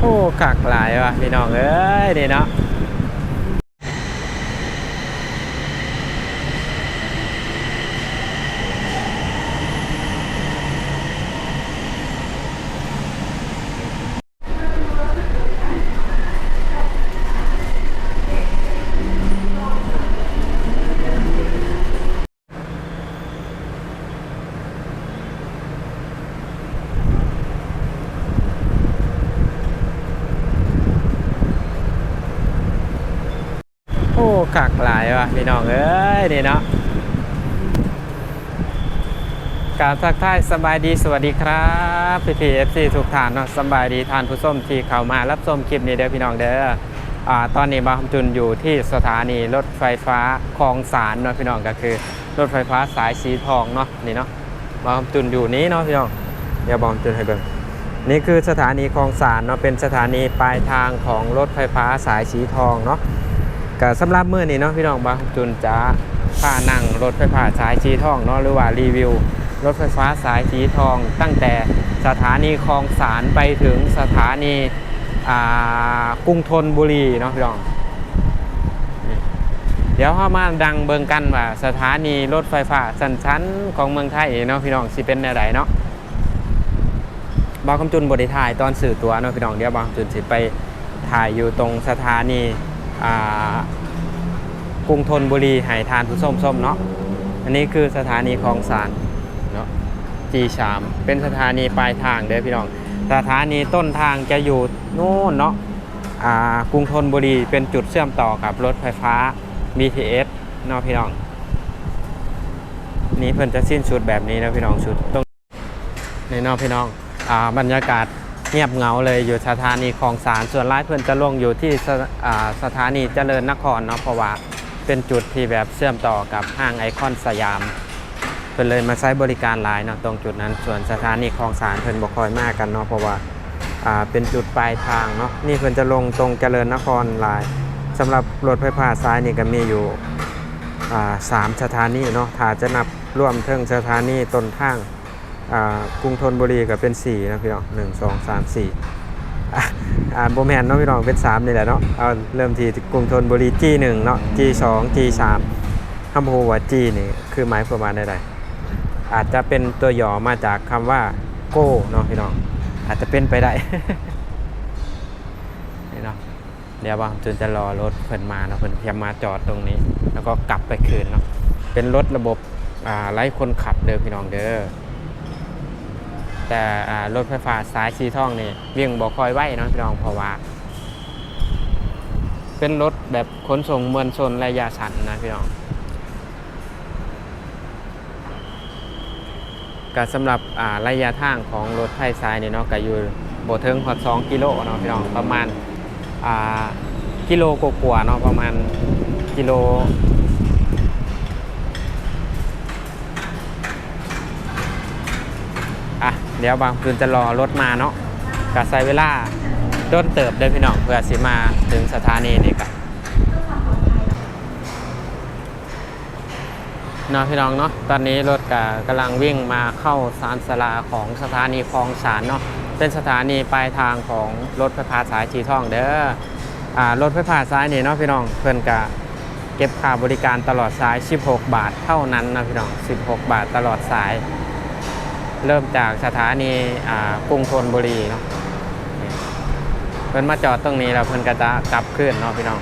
โอ้กักหลายว่ะพี่น้องเอ้ยนี่เนาะ โอ้คักหลายว่ะพี่น้องเอ้ยนี่เนาะการทักทายสบายดีสวัสดีครับพี่พีเอฟซีทุกท่านเนาะสบายดีทานผู้ส้มที่เข้ามารับชมคลิปนี้เด้อพี่น้องเด้ออ่าตอนนี้บางจุนอยู่ที่สถานีรถไฟฟ้าคลองสารเนาะพี่น้องก็คือ รถไฟฟ้าสายสีทองเนาะนี่เนาะบางจุนอยู่นี้เนาะพี่น้องเดี๋ยวบางจุนให้เบิ่งนี่คือสถานีคลองสารเนาะเป็นสถานีปลายทางของรถไฟฟ้าสายสีทองเนาะ ก็สำหรับมื้อนี้เนาะพี่น้องบางจุนจะพานั่งรถไฟฟ้าสายสีทองเนาะหรือว่ารีวิว รถไฟฟ้าสายสีทอง ตั้งแต่สถานีคลองสารไปถึงสถานีอ่ากรุงธนบุรีเนาะพี่น้องเดี๋ยวเข้ามาดังเบิงกันว่าสถานีรถไฟฟ้าสันชั้นของเมืองไทยเนาะพี่น้องสิเป็นแนวใดเนาะบางคำจุนบไดิถ่ายตอนสื่อตัวเนาะพี่น้องเดี๋ยวบางคำจุนสิไปถ่ายอยู่ตรงสถานี กรุงธนบุรีไหทานผู้ส้มส้มเนาะอันนี้คือสถานีคลองสารเนาะจีชามเป็นสถานีปลายทางเด้อพี่น้อง สถานีต้นทางจะอยู่นู่นเนาะกรุงธนบุรีเป็นจุดเชื่อมต่อกับรถไฟฟ้า BTS เนาะพี่น้อง นี่เพิ่นจะสิ้นชุดแบบนี้นะพี่น้องชุดตรงในนอกพี่น้องอบรรยากาศ เงียบเหงาเลยอยู่สถานีคลองสารส่วนร้ายเพื่อนจะลงอยู่ที่สสถานีเจริญนครเนาะเพราะว่าเป็นจุดที่แบบเชื่อมต่อกับห้างไอคอนสยามเพื่อนเลยมาใช้บริการหลายเนาะตรงจุดนั้น ส่วนสถานีคลองสารเพื่อนบ่คอยมากกันเนาะเพราะว่าเป็นจุดปลายทางเนาะนี่เพื่อนจะลงตรงเจริญนครหลายสำหรับรถไฟฟ้าซ้ายนี่ก็มีอยู่สามสถานีเนาะถ้าจะนับรวมเทิงสถานีต้นทาง กรุงธนบุรีก็เป็น4นะพี่น้องหนึ่งสองสามสี่อะอ่านโบแมนเนาะพี่น้องเป็น3นี่แหละเนาะเอาเริ่มที่กรุงธนบุรี G1 เนาะ G2 G3 คำพูว่า G นี่คือหมายความว่าใดๆอาจจะเป็นตัวย่อมาจากคำว่าโก้เนาะพี่น้องอาจจะเป็นไปได้นี่เนาะเดี๋ยวบางจนจะรอรถเพิ่นมาเนาะเพิ่นพยายามมาจอดตรงนี้ แล้วก็กลับไปคืนเนาะเป็นรถระบบอ่าไร้คนขับเด้อพี่น้องเด้อ แต่รถไฟฟ้าสายสีทองนี่วิ่งบ่คอยไหวเนาะพี่น้องเพราะว่า เป็นรถแบบขนส่งมวลชนระยะสั้นนะพี่น้องก็สำหรับระยะทางของรถไฟสายนี่เนาะก็อยู่บ่ถึงฮอด2กิโลเนาะพี่น้องประมาณกิโลกว่าๆเนาะประมาณกิโล อะ เดี๋ยวบางคืนจะรอรถมาเนาะก็ใช้เวลาต้นเติบเด้อพี่น้องเพื่อสิมาถึงสถานีนี่กันเนาะพี่น้องเนาะตอนนี้รถก็กำลังวิ่งมาเข้าสารสลาของสถานีคลองสารเนาะเป็นสถานีปลายทางของรถไฟฟ้าสายสีทองเด้ออ่ารถไฟฟ้าสายนี่เนาะพี่น้องเพื่อนกะเก็บค่าบริการตลอดสาย 16 บาทเท่านั้นนะพี่น้อง 16 บาทตลอดสาย เริ่มจากสถานีกรุงธนบุรีเนาะเพิ่นมาจอดตรงนี้แล้วเพิ่นก็จะกลับขึ้นเนาะพี่น้อง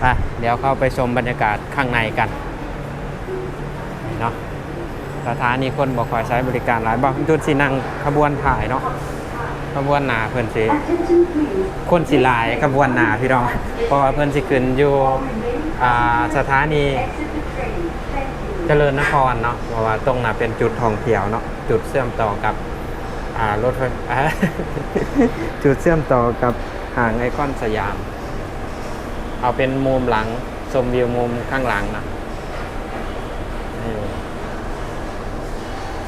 ไปเดี๋ยวเข้าไปชมบรรยากาศข้างในกันเนาะสถานีคนบอกคอยใช้บริการหลายบอกจุดสินั่งขบวนถ่ายเนาะขบวนหนาเพิ่นสิคนสิหลายขบวนหนาพี่น้องเพราะว่าเพิ่นสิขึ้นอยู่สถานี เจริญนครเนาะเพราะว่าตรงน่ะเป็นจุดท่องเที่ยวเนาะจุดเชื่อมต่อกับอ่ารถไฟจุดเชื่อมต่อกับห่างไอคอนสยาม เอาเป็นมุมหลังชมวิวมุมข้างหลังนะ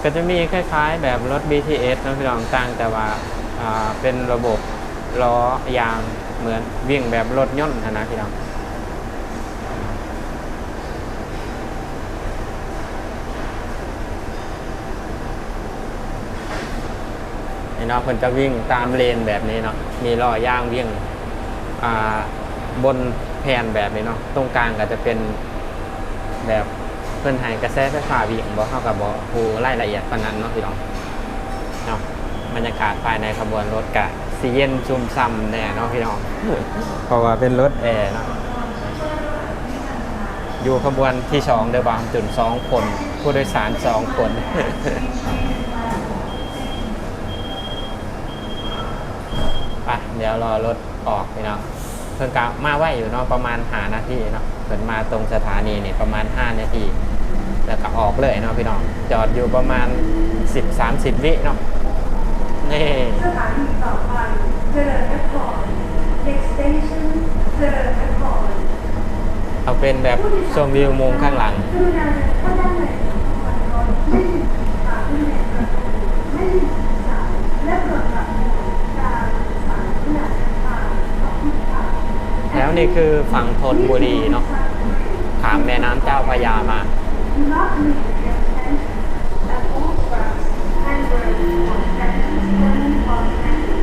ก็จะมีคล้ายๆ แบบรถ BTS นะพี่น้องต่างแต่ว่าาเป็นระบบล้อยางเหมือนวิ่งแบบรถยนต์นะนะพี่น้อง เนาะเพิ่นจะวิ่งตามเลนแบบนี้เนาะมีล้อย่างวิ่งอ่าบนแผ่นแบบนี้เนาะตรงกลางก็จะเป็นแบบเพิ่นให้กระแสไฟฟ้าวิ่งบ่เฮากับบ่ฮู้รายละเอียดปานนั้นเนาะพี่น้องเนาะบรรยากาศภายในขบวนรถก็สิเย็นซุ่มซ่ำแน่เนาะพี่น้องเพราะว่าเป็นรถแอร์เนาะอยู่ขบวนที่สองเดอบางจุดสองคน ผู้โดยสารสองคน ไป เดี๋ยวรอรถออกพี่น้องเพิ่งกลับมาไหวอยู่เนาะประมาณหานาทีเนาะเพิ่นมาตรงสถานีนี่ประมาณ 5 นาที แล้วก็ออกเลยเนาะพี่น้องจอดอยู่ประมาณ 10-30 วิเนาะนี่สถานีต่อไปเจริญนคร next station เจริญนครเอาเป็นแบบชมวิวมุมข้างหลัง แล้วนี่คือฝั่งธนบุรีเนาะขามแม่น้ำเจ้าพระยามา Do not leave your attention at all tracks and brakes on stations running on stations.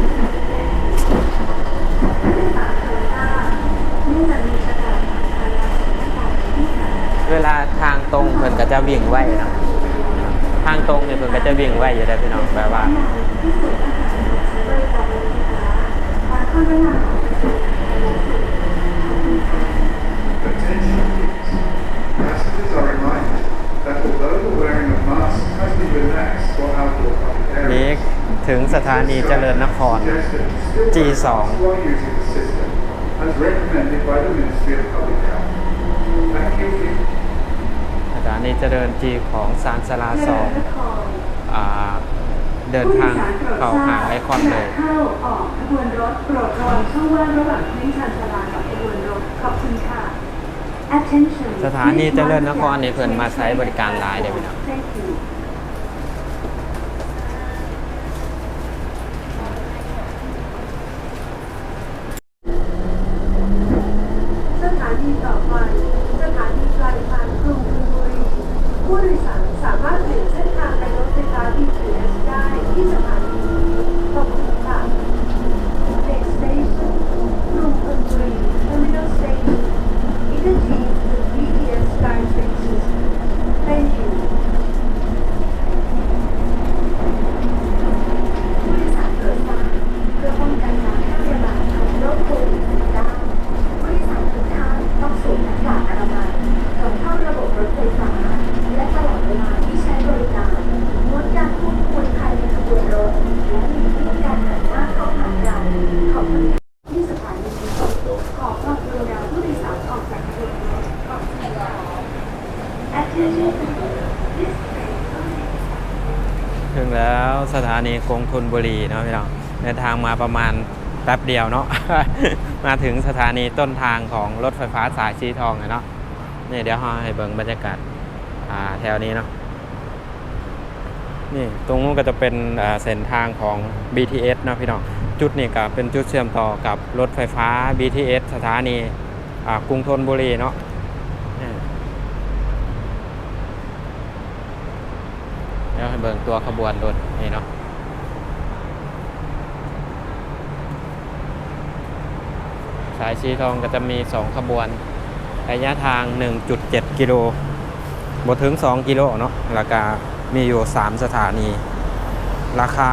ผู้โดยสารโปรดทราบเนื่องจากมีประกาศทางการสถานที่สาธารณะเวลาทางตรงเพิ่นก็จะวิ่งไว้นะทางตรงเนี่ยเพิ่นก็จะวิ่งไว้อยู่ได้พี่น้องแบบว่า Passengers are reminded that although the wearing of masks has been relaxed for outdoor public นี้ areas, ถึงสถานีเจริญนคร suggested still G2 while using the system, as recommended by the Ministry of Public Health. Thank you for your สถานีเจริญจีของซานสลาสองอ่าเดินทางเข้าหางไอคอนเลยเข้าออกขบวนรถโปรดระวังช่องว่างระหว่างพื้นชานชาลากับขบวนรถขอบคุณค่ะ Attention สถานีเจริญนครนี่เพิ่นมาใช้บริการหลายเด้อพี่น้อง Thank you สถานีต่อไป สถานีปลายทางกรุงธนบุรี ผู้โดยสารสามารถเปลี่ยนเส้นทางไปรถไฟฟ้า BTS ได้ที่สถานีนี้ขอบคุณค่ะ Next station กรุงธนบุรี Terminal Station Interchange with BTS Sky Station Thank you ผู้โดยสารโปรดทราบเพื่อป้องกันการแพร่ระบาดของโรคโควิด -19 ผู้โดยสารทุกท่านต้องสวมหน้ากากอนามัยก่อนเข้าระบบรถไฟฟ้า และตลอดเวลาที่ใช้บริการงดการพูดคุยภายในขบวนรถ และหลีกเลี่ยงการหันหน้าเข้าหากันขอบคุณที่สถานีนี้ขอความกรุณาผู้โดยสารออกจากขบวนรถขอบคุณค่ะ Attention this train ถึงแล้ว สถานีกรุงธนบุรีเนาะพี่น้องเดินทางมาประมาณแป๊บเดียวเนาะ มาถึงสถานีต้นทางของรถไฟฟ้าสายสีทองเนาะนี่เดี๋ยวให้เบิ่งบรรยากาศแถวนี้เนาะนี่ตรงนู้นก็จะเป็นเส้นทางของ BTS เนาะพี่น้อง จุดนี้ก็เป็นจุดเชื่อมต่อกับรถไฟฟ้า BTS สถานีกรุงธนบุรีเนาะนี่เดี๋ยว ให้เบิ่งตัวขบวนรถนี่เนาะสายสีทองก็จะมี 2 ขบวนระยะทาง 1.7 กิโลบถึง 2 กิโลเนาะราคามีอยู่ 3 สถานี ราคา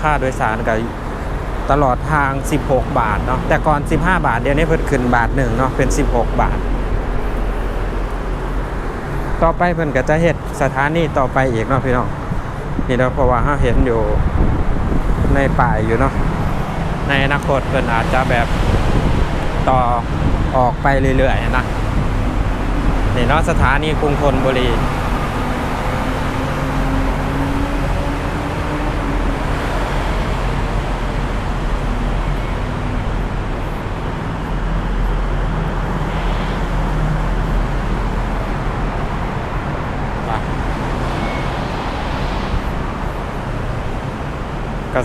ค่าโดยสารก็ตลอดทาง 16 บาทเนาะแต่ก่อน 15 บาทเดี๋ยวนี้เพิ่นขึ้นบาทหนึ่งเนาะเป็น 16 บาท ต่อไปเพิ่นก็จะเฮ็ดสถานีต่อไปอีกเนาะพี่น้องนี่เนาะเพราะว่าเราเห็นอยู่ในป่ายอยู่เนาะในอนาคตเพิ่นอาจจะแบบต่อออกไปเรื่อยๆนะนี่เนาะสถานีกรุงธนบุรี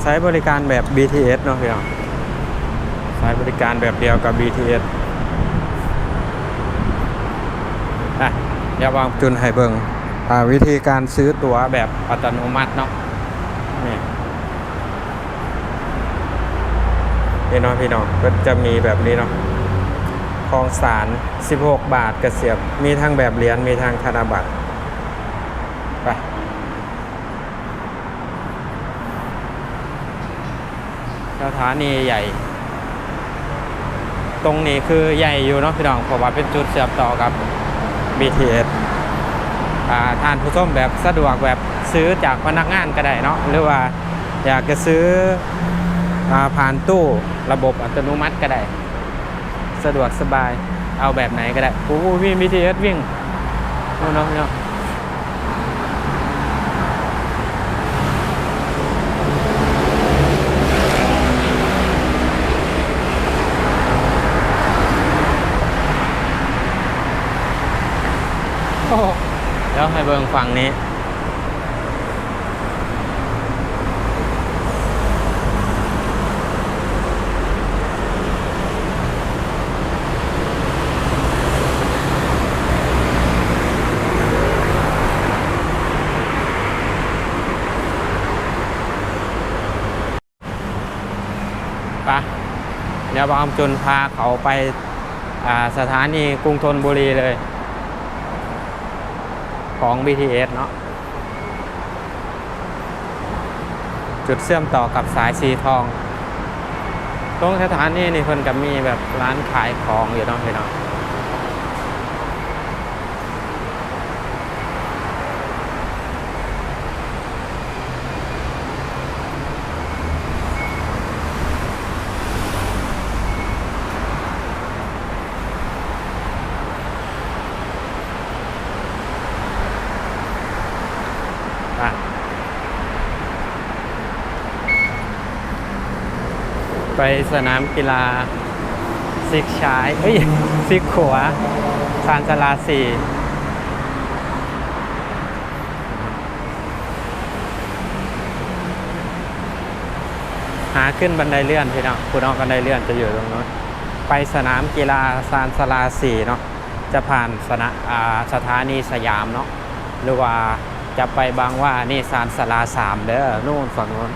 ใช้บริการแบบ BTS เนาะพี่น้องใช้บริการแบบเดียวกับ BTS อะเดี๋ยววางจุนให้เบิงอ่าวิธีการซื้อตั๋วแบบอัตโนมัติเนาะนี่นี่เนาะพี่น้องก็จะมีแบบนี้เนาะคลองสาร 16 บาทกระเสียบ มีทั้งแบบเหรียญมีทั้งธนบัตรไป สถานีใหญ่ ตรงนี้คือใหญ่อยู่เนาะพี่น้องเพราะว่าเป็นจุดเชื่อมต่อกับ BTS อ่าทานผู้ชมแบบสะดวกแบบซื้อจากพนักงานก็ได้เนาะหรือว่าอยากจะซื้ออผ่านตู้ระบบอัตโนมัติก็ได้ สะดวกสบายเอาแบบไหนก็ได้โอ้โหวิ่ง BTS วิ่งโน่นเนาะเนาะโอ้โห เดี๋ยวให้เบิ่งฝั่งนี้ ปะเดี๋ยวบอมจุนพาเขาไปสถานีกรุงธนบุรีเลย ของ BTS เนาะจุดเชื่อมต่อกับสายสีทอง ตรงสถานีนี่เพิ่นกับมีแบบร้านขายของอยู่เนาะพี่น้อง ไปสนามกีฬาซิกชายเอ้ยซิกขัวซานสลาสี่หาขึ้นบันไดเลื่อนพี่น้องคุณน้องบันไดเลื่อนจะอยู่ตรงนู้นไปสนามกีฬาซานสลาสี่เนาะจะผ่านสนะอ่าสถานีสยามเนาะหรือว่าจะไปบางว่านี่ซานสลาสามเด้อนู่นฝั่งนู้น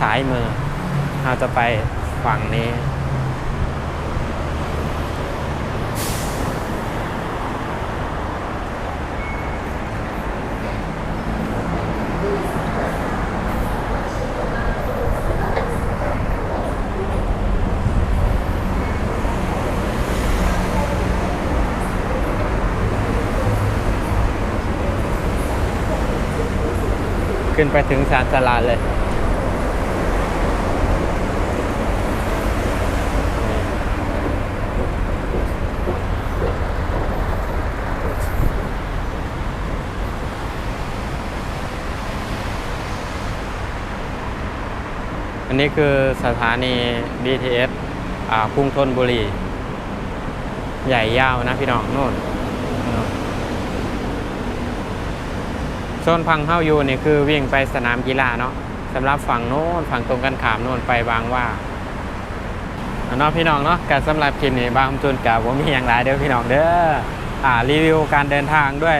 สายมือ เราจะไปฝั่งนี้ ขึ้นไปถึงชานสลาเลย นนี้คือสถานี BTS กรุงธนบุรี ใหญ่ยาวนะพี่น้องโน่นโซนพังเข้าอยู่นี่คือวิ่งไปสนามกีฬาเนาะสำหรับฝั่งโน้นฝั่งตรงกันขามโน่นไปบางว่าเอาเนาะพี่น้องเนาะการสำหรับคลิปนี้บางจุนกับผมมีอย่างไรเด้อพี่น้องเด้ออ่ารีวิวการเดินทางด้วย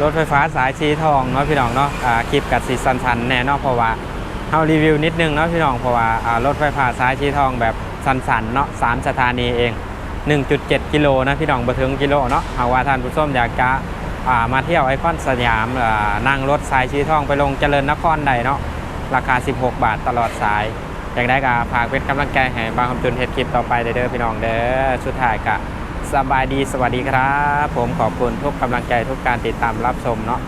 รถไฟฟ้าสายสีทองเนาะพี่น้องเนาะอ่าคลิปกัดสีสันๆแน่นอนเพราะว่าารีวิวนิดนึงเนาะพี่น้องเพราะว่ารถไฟฟ้าสายสีทองแบบสันๆเนาะสามสถานีเอง 1.7 กิโลนะพี่น้องบ่ถึงกิโลเนาะหากว่าท่านผู้ชมอยากจะามาเที่ยวไอคอนสยามนั่งรถสายสีทองไปลงเจริญนครใดเนาะราคา 16 บาทตลอดสาย อยากได้ก็ฝากเป็นกำลังใจให้บางคำจุนเฮ็ดคลิปต่อไปเด้อพี่น้องเด้อสุดท้ายก็สบายดีสวัสดีครับ ผมขอบคุณทุกกำลังใจทุกการติดตามรับชมเนาะ